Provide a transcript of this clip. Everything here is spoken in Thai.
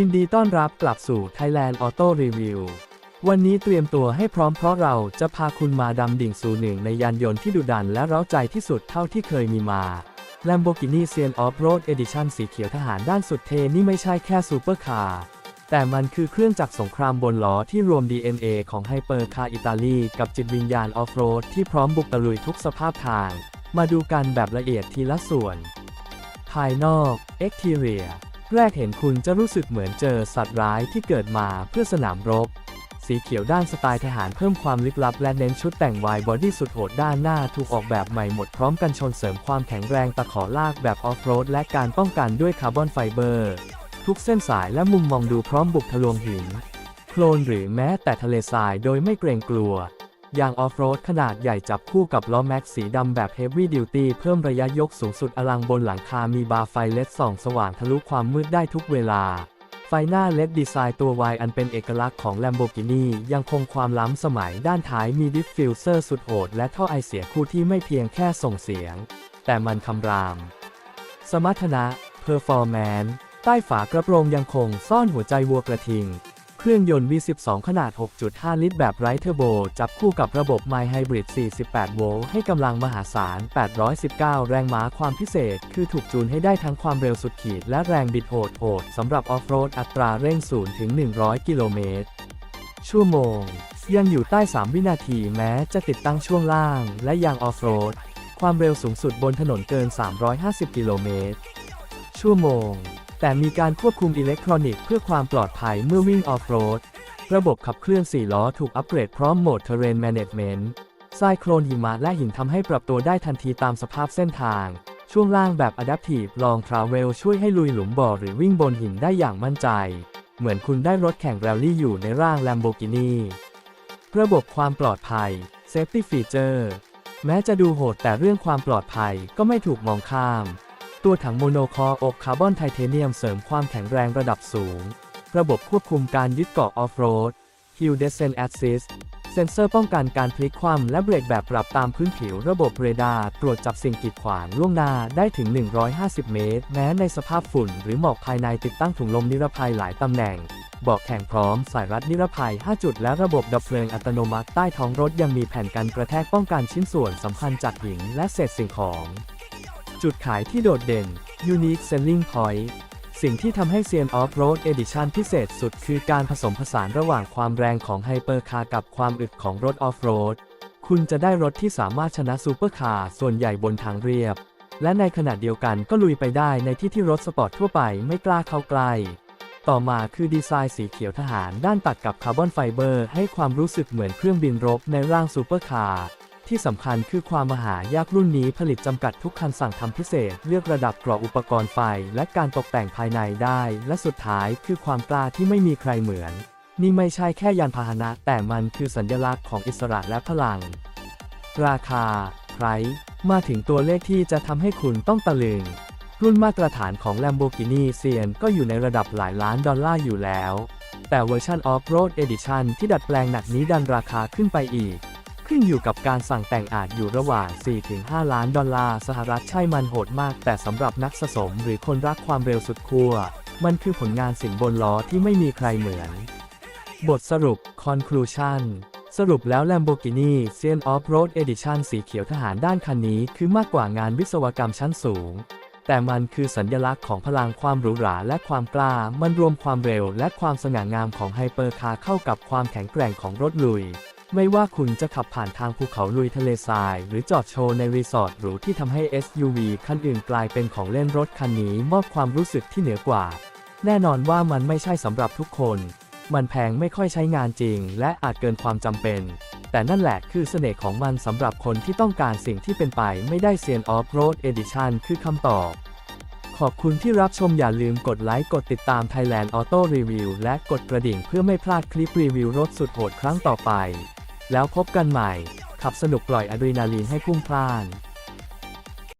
ยินดีต้อนรับกลับสู่ Thailand Auto Review วันนี้เตรียมตัวให้พร้อมเพราะเราจะพาคุณมาดำดิ่งสู่หนึ่งในยานยนต์ที่ดุดันและเร้าใจที่สุดเท่าที่เคยมีมา Lamborghini Sian Off-Road Edition สีเขียวทหารด้านสุดเทนี่ไม่ใช่แค่ซูเปอร์คาร์ แต่มันคือเครื่องจักรสงครามบนล้อที่รวม DNA ของไฮเปอร์คาร์อิตาลีกับจิตวิญญาณออฟโรดที่พร้อมบุกตะลุยทุกสภาพทาง มาดูกันแบบละเอียดทีละส่วน ภายนอก Exterior แรกเห็นคุณจะรู้สึกเหมือนเจอสัตว์ร้ายที่เกิดมาเพื่อสนามรบ สีเขียวด้านสไตล์ทหารเพิ่มความลึกลับและเน้นชุดแต่งวายบอดี้สุดโหดด้านหน้าถูกออกแบบใหม่หมดพร้อมกันชนเสริมความแข็งแรงตะขอลากแบบออฟโรดและการป้องกันด้วยคาร์บอนไฟเบอร์ ทุกเส้นสายและมุมมองดูพร้อมบุกทะลวงหินโคลนหรือแม้แต่ทะเลทรายโดยไม่เกรงกลัว ยางออฟโรดขนาดใหญ่จับคู่กับล้อแม็กสีดำแบบเฮฟวี่ดิวตี้เพิ่มระยะยกสูงสุดอลังบนหลังคามีบาร์ไฟเลดส่องสว่างทะลุความมืดได้ทุกเวลา ไฟหน้าเลดดีไซน์ตัว Y อันเป็นเอกลักษณ์ของ Lamborghini ยังคงความล้ำสมัยด้านท้ายมีดิฟฟิวเซอร์สุดโหดและท่อไอเสียคู่ที่ไม่เพียงแค่ส่งเสียง แต่มันคำราม สมรรถนะ Performance ใต้ฝากระโปรงยังคงซ่อนหัวใจวัวกระทิง ครื่องยนต์ V12 ขนาด 6.5 ลิตร แบบไร้เทอร์โบ จับคู่กับระบบ My Hybrid 48 โวลต์ ให้กำลังมหาศาล 819 แรงม้า ความพิเศษ คือถูกจูนให้ได้ทั้งความเร็วสุดขีด และแรงบิดโหดโหดสำหรับออฟโรด อัตราเร่ง 0 ถึง 100 กิโลเมตร ชั่วโมง ยังอยู่ใต้ 3 วินาทีแม้จะติดตั้งช่วงล่าง และยางออฟโรด ความเร็วสูงสุดบนถนนเกิน 350 กิโลเมตร ชั่วโมง แต่มีการควบคุมอิเล็กทรอนิกส์เพื่อความปลอดภัยเมื่อวิ่งออฟโรด ระบบขับเคลื่อน 4 ล้อถูกอัปเกรดพร้อมโหมด Terrain Management ทรายโคลนหิมะและหินทำให้ปรับตัวได้ทันทีตามสภาพเส้นทาง ช่วงล่างแบบ Adaptive Long Travel ช่วยให้ลุยหลุมบ่อหรือวิ่งบนหินได้อย่างมั่นใจ เหมือนคุณได้รถแข่งแรลลี่อยู่ในร่าง Lamborghini ระบบความปลอดภัย Safety Feature แม้จะดูโหดแต่เรื่องความปลอดภัยก็ไม่ถูกมองข้าม ตัวถังโมโนคอร์อกคาร์บอนไทเทเนียมเสริมความแข็งแรงระดับสูง ระบบควบคุมการยึดเกาะออฟโรด Hill Descent Assist เซ็นเซอร์ป้องกันการพลิกคว่ำและเบรกแบบปรับตามพื้นผิวระบบเรดาร์ตรวจจับสิ่งกีดขวางล่วงหน้าได้ถึง 150 เมตร แม้ในสภาพฝุ่นหรือหมอกภายในติดตั้งถุงลมนิรภัยหลายตำแหน่งเบาะแข็งพร้อมสายรัดนิรภัย 5 จุด และระบบดับเพลิงอัตโนมัติใต้ท้องรถยังมีแผ่นกันกระแทกป้องกันชิ้นส่วนสำคัญจากหินและเศษสิ่งของ จุดขายที่โดดเด่น Unique Selling Point สิ่งที่ทำให้ Sian Off-Road Edition พิเศษสุดคือการผสมผสานระหว่างความแรงของไฮเปอร์คาร์กับความอึดของรถออฟโรด คุณจะได้รถที่สามารถชนะซูเปอร์คาร์ส่วนใหญ่บนทางเรียบ และในขณะเดียวกันก็ลุยไปได้ในที่ที่รถสปอร์ตทั่วไปไม่กล้าเข้าใกล้ต่อมาคือดีไซน์สีเขียวทหารด้านตัดกับคาร์บอนไฟเบอร์ให้ความรู้สึกเหมือนเครื่องบินรบในร่างซูเปอร์คาร์ ที่สำคัญคือความมหายากรุ่นนี้ผลิตจำกัดทุกคันสั่งทำพิเศษ เลือกระดับกรอบอุปกรณ์ไฟ และการตกแต่งภายในได้ และสุดท้ายคือความกล้าที่ไม่มีใครเหมือน นี่ไม่ใช่แค่ยานพาหนะ แต่มันคือสัญลักษณ์ของอิสระและพลัง ราคาไพรมาถึงตัวเลขที่จะทำให้คุณต้องตะลึง รุ่นมาตรฐานของ Lamborghini Sian ก็อยู่ในระดับหลายล้านดอลลาร์อยู่แล้ว แต่เวอร์ชัน Off-Road Edition ที่ดัดแปลงหนักนี้ดันราคาขึ้นไปอีก ขึ้นอยู่กับการสั่งแต่งอาจอยู่ระหว่าง 4-5 ล้านดอลลาร์สหรัฐใช่มันโหดมาก แต่สำหรับนักสะสมหรือคนรักความเร็วสุดขั้วมันคือผลงานสิ่งบนล้อที่ไม่มีใครเหมือน บทสรุป Conclusion สรุปแล้ว Lamborghini Sian of Road Edition สีเขียวทหารด้านคันนี้คือมากกว่างานวิศวกรรมชั้นสูง แต่มันคือสัญลักษณ์ของพลังความหรูหราและความกล้า มันรวมความเร็วและความสง่างามของไฮเปอร์คาร์เข้ากับความแข็งแกร่งของรถลุย ไม่ว่าคุณจะขับผ่านทางภูเขาลุยทะเลทราย หรือจอดโชว์ในรีสอร์ทหรูที่ทำให้ SUV คันอื่นกลายเป็นของเล่นรถคันนี้มอบความรู้สึกที่เหนือกว่า แน่นอนว่ามันไม่ใช่สำหรับทุกคน มันแพงไม่ค่อยใช้งานจริง และอาจเกินความจำเป็น แต่นั่นแหละคือเสน่ห์ของมันสำหรับคนที่ต้องการสิ่งที่เป็นไปไม่ได้เซียนออฟโรดเอดิชันคือคำตอบขอบคุณที่รับชมอย่าลืมกดไลค์กดติดตาม Thailand Auto Review และกดกระดิ่งเพื่อไม่พลาดคลิปรีวิวรถสุดโหดครั้งต่อไป แล้วพบกันใหม่ ขับสนุกปล่อยอะดรีนาลีนให้พุ่งพล่าน